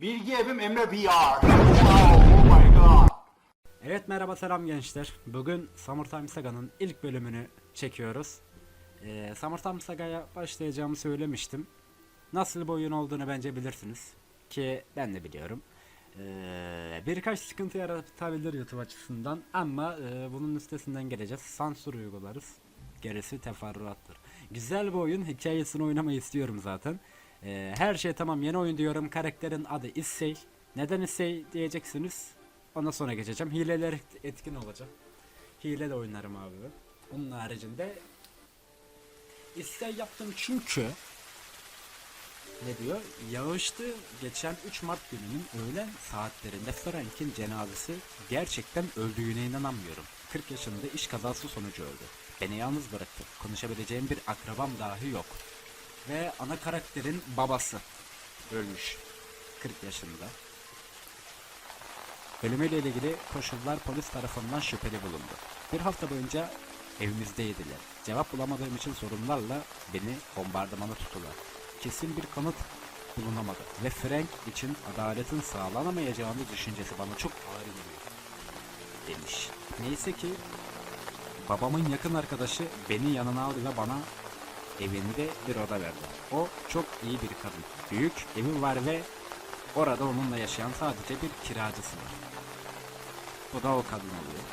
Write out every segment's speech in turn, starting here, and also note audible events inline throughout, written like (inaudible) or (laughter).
Bilgi Evim Emre VR. Wow, oh my god. Evet merhaba selam gençler. Bugün Summertime Saga'nın ilk bölümünü çekiyoruz. Ee, Summertime Saga'ya başlayacağımı söylemiştim. Nasıl bir oyun olduğunu bence bilirsiniz. Ki ben de biliyorum. Ee, birkaç sıkıntı yaratabilir YouTube açısından ama e, bunun üstesinden geleceğiz. Sansür uygularız. Gerisi teferruattır. Güzel bir oyun. Hikayesini oynamayı istiyorum zaten. Ee, her şey tamam yeni oyun diyorum. Karakterin adı Issei. Neden Issei diyeceksiniz. Ondan sonra geçeceğim. Hileler et- etkin olacak. Hile de oynarım abi. Onun haricinde Issei yaptım çünkü ne diyor? Yağıştı geçen 3 Mart gününün öğlen saatlerinde Frank'in cenazesi gerçekten öldüğüne inanamıyorum. 40 yaşında iş kazası sonucu öldü. Beni yalnız bıraktı. Konuşabileceğim bir akrabam dahi yok. Ve ana karakterin babası ölmüş. 40 yaşında. Bölümüyle ilgili koşullar polis tarafından şüpheli bulundu. Bir hafta boyunca evimizdeydiler. Cevap bulamadığım için sorunlarla beni bombardımana tuttular. Kesin bir kanıt bulunamadı ve Frank için adaletin sağlanamayacağını düşüncesi bana çok ağır geliyor. Demiş. Neyse ki babamın yakın arkadaşı beni yanına aldı ve bana evinde bir oda verdi. O çok iyi bir kadın. Büyük evi var ve orada onunla yaşayan sadece bir kiracısı var. Bu da o kadın oluyor.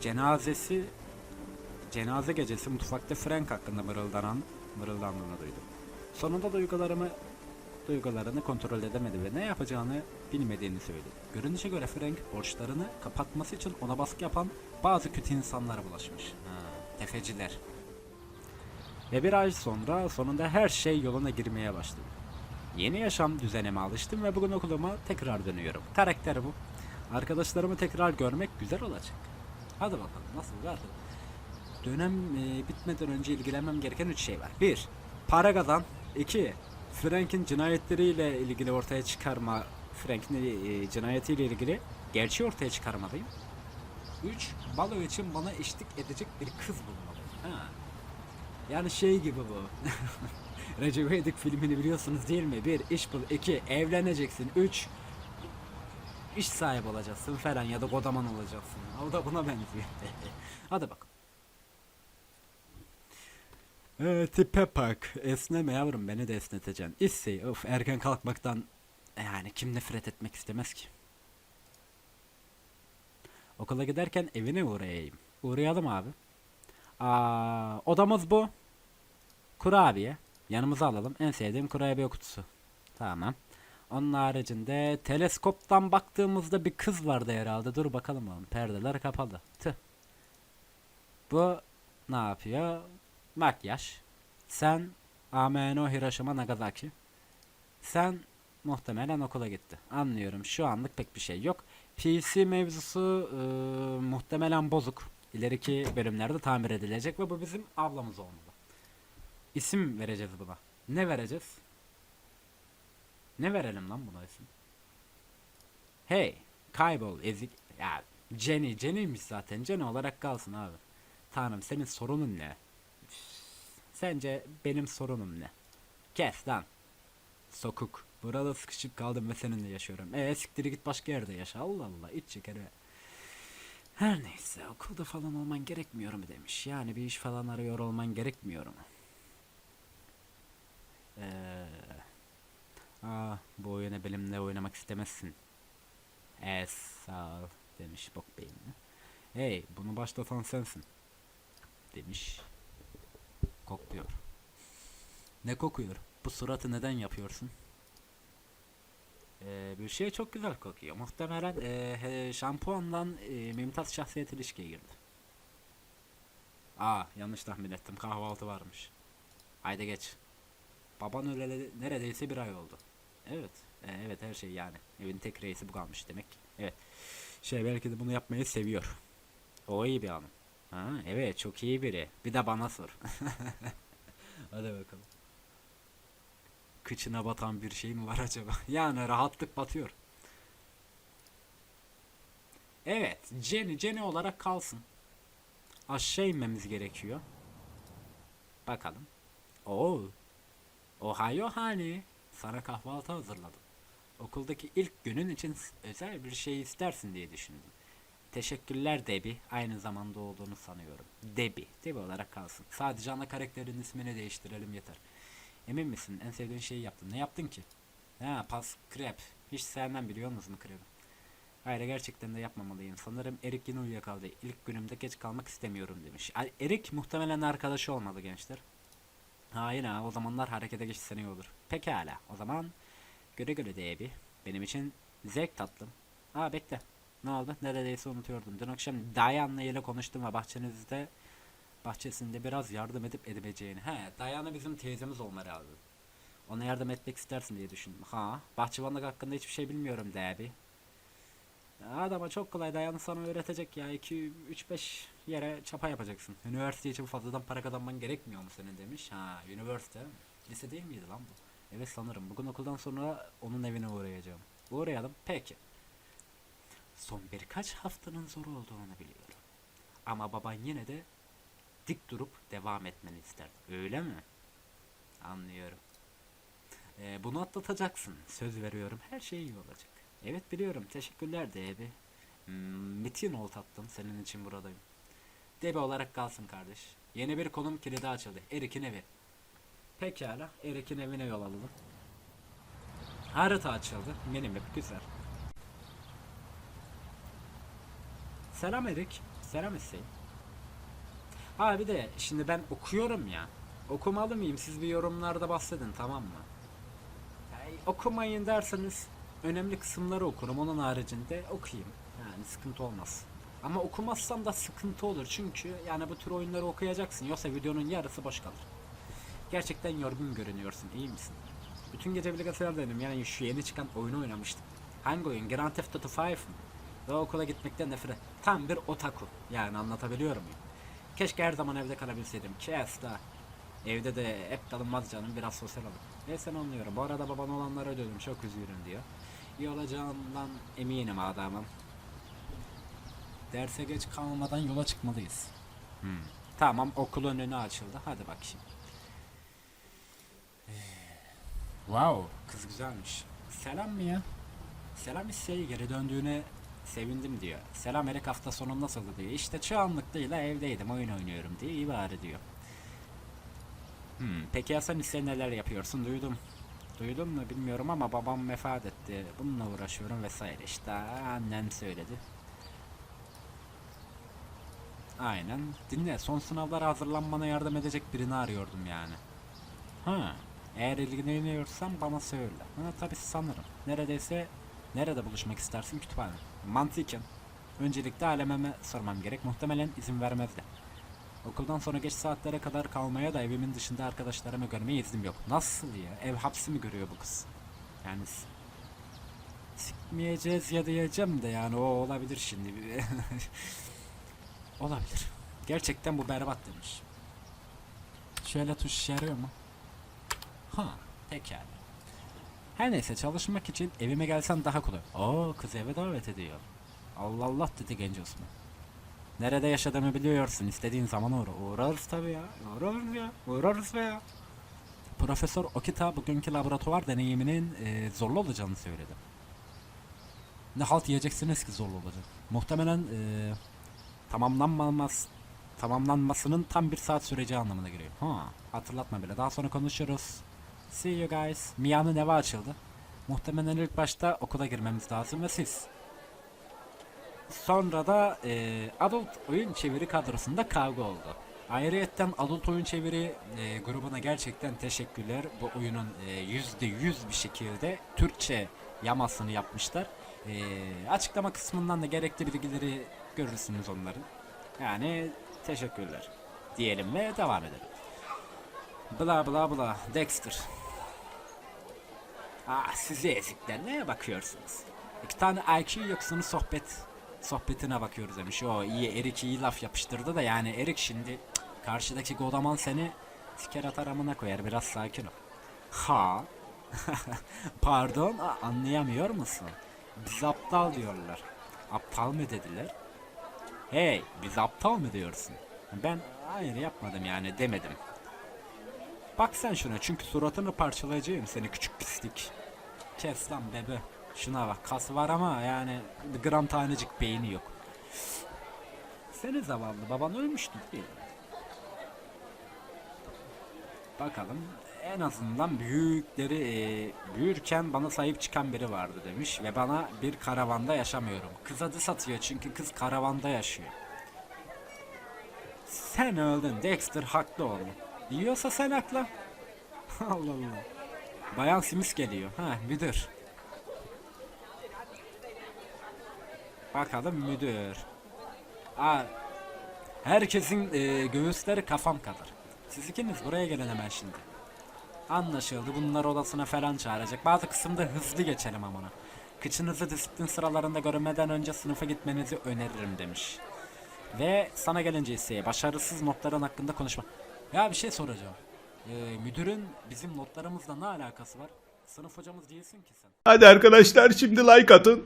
Cenazesi cenaze gecesi mutfakta Frank hakkında mırıldanan mırıldandığını duydum. Sonunda duygularımı duygularını kontrol edemedi ve ne yapacağını bilmediğini söyledi. Görünüşe göre Frank borçlarını kapatması için ona baskı yapan bazı kötü insanlara bulaşmış. Ha, tefeciler. Ve bir ay sonra sonunda her şey yoluna girmeye başladı. Yeni yaşam düzenime alıştım ve bugün okuluma tekrar dönüyorum. Karakter bu. Arkadaşlarımı tekrar görmek güzel olacak. Hadi bakalım nasıl vardı? Dönem e, bitmeden önce ilgilenmem gereken üç şey var. Bir, para kazan. İki, Frank'in cinayetleriyle ilgili ortaya çıkarma, Frank'in e, cinayetiyle ilgili gerçeği ortaya çıkarmalıyım. Üç, balo için bana eşlik edecek bir kız bulmalıyım. Ha. Yani şey gibi bu. (laughs) Recep İvedik filmini biliyorsunuz değil mi? Bir, iş bul. iki evleneceksin. Üç, iş sahibi olacaksın falan ya da kodaman olacaksın. O da buna benziyor. (laughs) Hadi bak. Ee, tipe bak. Esneme yavrum beni de esneteceksin. İssey of erken kalkmaktan yani kim nefret etmek istemez ki. Okula giderken evine uğrayayım. Uğrayalım abi. Aa, odamız bu. Kurabiye. Yanımıza alalım. En sevdiğim kurabiye kutusu. Tamam. Onun haricinde teleskoptan baktığımızda bir kız vardı herhalde. Dur bakalım oğlum. Perdeler kapalı. Tüh. Bu ne yapıyor? Makyaj. Sen Ameno Hiroshima Nagasaki. Sen muhtemelen okula gitti. Anlıyorum. Şu anlık pek bir şey yok. PC mevzusu e, muhtemelen bozuk. İleriki bölümlerde tamir edilecek ve bu bizim ablamız olmalı. İsim vereceğiz buna. Ne vereceğiz? Ne verelim lan buna isim? Hey, kaybol ezik. Ya Jenny, Jenny'miş zaten. Jenny olarak kalsın abi. Tanrım senin sorunun ne? Sence benim sorunum ne? Kes lan. Sokuk. Burada sıkışıp kaldım ve seninle yaşıyorum. E siktir git başka yerde yaşa. Allah Allah iç çeker. Her neyse okulda falan olman gerekmiyor mu demiş. Yani bir iş falan arıyor olman gerekmiyor mu? Eee... Aa, bu oyunu benimle oynamak istemezsin. Es sağ ol demiş bok beyni. Hey bunu başlatan sensin. Demiş. Kokuyor. Ne kokuyor? Bu suratı neden yapıyorsun? Ee, bir şey çok güzel kokuyor. Muhtemelen ee, he- şampuandan ee, mümtaz şahsiyet ilişkiye girdi. Aa yanlış tahmin ettim. Kahvaltı varmış. Haydi geç. Baban öleli neredeyse bir ay oldu. Evet. e, evet her şey yani. Evin tek reisi bu kalmış demek. Evet. Şey belki de bunu yapmayı seviyor. O iyi bir hanım. Ha evet çok iyi biri. Bir de bana sor. (laughs) Hadi bakalım. Kıçına batan bir şey mi var acaba? (laughs) Yani rahatlık batıyor. Evet, Jenny Jenny olarak kalsın. Aşağı inmemiz gerekiyor. Bakalım. Oo. Ohio hani. Sana kahvaltı hazırladım. Okuldaki ilk günün için özel bir şey istersin diye düşündüm. Teşekkürler Debbie. Aynı zamanda olduğunu sanıyorum. Debbie. Debbie olarak kalsın. Sadece ana karakterin ismini değiştirelim yeter. Emin misin? En sevdiğin şeyi yaptın. Ne yaptın ki? Ha pas krep. Hiç sevmem biliyor musun krepi? Hayır gerçekten de yapmamalıyım. Sanırım Erik yine uyuyakaldı. İlk günümde geç kalmak istemiyorum demiş. Erik muhtemelen arkadaşı olmalı gençler. Ha yine ha, o zamanlar harekete geçsen iyi olur. Pekala o zaman göre göre Debbie. Benim için zevk tatlım. Aa bekle. Ne oldu? Neredeyse unutuyordum. Dün akşam Diana ile konuştum ve bahçenizde bahçesinde biraz yardım edip edemeyeceğini. He, Diana bizim teyzemiz olmalı lazım. Ona yardım etmek istersin diye düşündüm. Ha, bahçıvanlık hakkında hiçbir şey bilmiyorum Debbie. Adama çok kolay Diana sana öğretecek ya. 2 3 5 yere çapa yapacaksın. Üniversite için fazladan para kazanman gerekmiyor mu senin demiş. Ha, üniversite. Lise değil miydi lan bu? Evet sanırım. Bugün okuldan sonra onun evine uğrayacağım. Uğrayalım. Peki. Son birkaç haftanın zor olduğunu biliyorum. Ama baban yine de dik durup devam etmeni ister. Öyle mi? Anlıyorum. Ee, bunu atlatacaksın. Söz veriyorum. Her şey iyi olacak. Evet biliyorum. Teşekkürler Debi. Hmm, Metin ol tatlım. Senin için buradayım. Debi olarak kalsın kardeş. Yeni bir konum kilidi açıldı. Erik'in evi. Pekala. Erik'in evine yol alalım. Harita açıldı. Ev güzel. Selam Erik. Selam Hüseyin. Ha bir de şimdi ben okuyorum ya. Okumalı mıyım? Siz bir yorumlarda bahsedin tamam mı? Yani okumayın derseniz önemli kısımları okurum. Onun haricinde okuyayım. Yani sıkıntı olmaz. Ama okumazsam da sıkıntı olur. Çünkü yani bu tür oyunları okuyacaksın. Yoksa videonun yarısı boş kalır. Gerçekten yorgun görünüyorsun. İyi misin? Bütün gece bilgisayardaydım. Yani şu yeni çıkan oyunu oynamıştım. Hangi oyun? Grand Theft Auto 5 mi? Ve okula gitmekten nefret. Tam bir otaku. Yani anlatabiliyor muyum? Keşke her zaman evde kalabilseydim. Da. Evde de hep kalınmaz canım. Biraz sosyal olun. Neyse anlıyorum. Bu arada baban olanları ödedim. Çok üzgünüm diyor. İyi olacağından eminim adamım. Derse geç kalmadan yola çıkmalıyız. Hmm. Tamam okulun önü açıldı. Hadi bakayım. Ee, Wow, kız güzelmiş. Selam mı ya? Selam Hüseyin geri döndüğüne sevindim diyor. Selam Erik hafta sonu nasıldı diyor. İşte çoğunlukla evdeydim oyun oynuyorum diye iyi bari diyor. Hmm, peki ya sen Hüseyin neler yapıyorsun duydum. Duydun mu bilmiyorum ama babam vefat etti. Bununla uğraşıyorum vesaire işte annem söyledi. Aynen. Dinle son sınavlara hazırlanmana yardım edecek birini arıyordum yani. Ha, eğer ilgileniyorsan bana söyle. Ha, tabii sanırım. Neredeyse nerede buluşmak istersin kütüphane. Mantıken. Öncelikle alememe sormam gerek. Muhtemelen izin vermezdi. Okuldan sonra geç saatlere kadar kalmaya da evimin dışında arkadaşlarımı görmeye iznim yok. Nasıl ya? Ev hapsi mi görüyor bu kız? Yani sikmeyeceğiz ya diyeceğim de yani o olabilir şimdi. (laughs) olabilir. Gerçekten bu berbat demiş. Şöyle tuş işe yarıyor mu? Ha, pekala. Her neyse çalışmak için evime gelsen daha kolay. Oo kız eve davet ediyor. Allah Allah dedi genç Osman. Nerede yaşadığımı biliyorsun. İstediğin zaman uğra. Uğrarız tabii ya. Uğrarız ya. Uğrarız be ya. Profesör Okita bugünkü laboratuvar deneyiminin e, zorlu olacağını söyledi. Ne halt yiyeceksiniz ki zorlu olacak. Muhtemelen e, tamamlanmaz tamamlanmasının tam bir saat süreceği anlamına geliyor. Ha, hatırlatma bile. Daha sonra konuşuruz. See you guys. Mia'nın evi açıldı. Muhtemelen ilk başta okula girmemiz lazım ve siz. Sonra da e, adult oyun çeviri kadrosunda kavga oldu. Ayrıyetten adult oyun çeviri e, grubuna gerçekten teşekkürler. Bu oyunun e, yüzde yüz bir şekilde Türkçe yamasını yapmışlar. E, açıklama kısmından da gerekli bilgileri görürsünüz onların. Yani teşekkürler diyelim ve devam edelim. Bla bla bla Dexter. Ah sizi ezikler neye bakıyorsunuz? İki tane IQ yoksunuz sohbet sohbetine bakıyoruz demiş. O iyi Erik iyi laf yapıştırdı da yani Erik şimdi karşıdaki Godaman seni siker atar amına koyar biraz sakin ol. Ha? (laughs) Pardon anlayamıyor musun? Biz aptal diyorlar. Aptal mı dediler? Hey biz aptal mı diyorsun? Ben hayır yapmadım yani demedim. Bak sen şuna çünkü suratını parçalayacağım seni küçük pislik. Kes lan bebe. Şuna bak kas var ama yani gram tanecik beyni yok. Seni zavallı baban ölmüştü değil mi? Bakalım en azından büyükleri e, büyürken bana sahip çıkan biri vardı demiş ve bana bir karavanda yaşamıyorum. Kız adı satıyor çünkü kız karavanda yaşıyor. Sen öldün Dexter haklı oğlum. Yiyorsa sen haklı. (laughs) Allah Allah. Bayan Simis geliyor. Ha müdür. Bakalım müdür. Aa, herkesin e, göğüsleri kafam kadar. Siz ikiniz buraya gelin hemen şimdi. Anlaşıldı. Bunlar odasına falan çağıracak. Bazı kısımda hızlı geçelim amına. Kıçınızı disiplin sıralarında görmeden önce sınıfa gitmenizi öneririm demiş. Ve sana gelince ise başarısız notların hakkında konuşma. Ya bir şey soracağım. Ee, müdürün bizim notlarımızla ne alakası var? Sınıf hocamız değilsin ki sen. Hadi arkadaşlar şimdi like atın.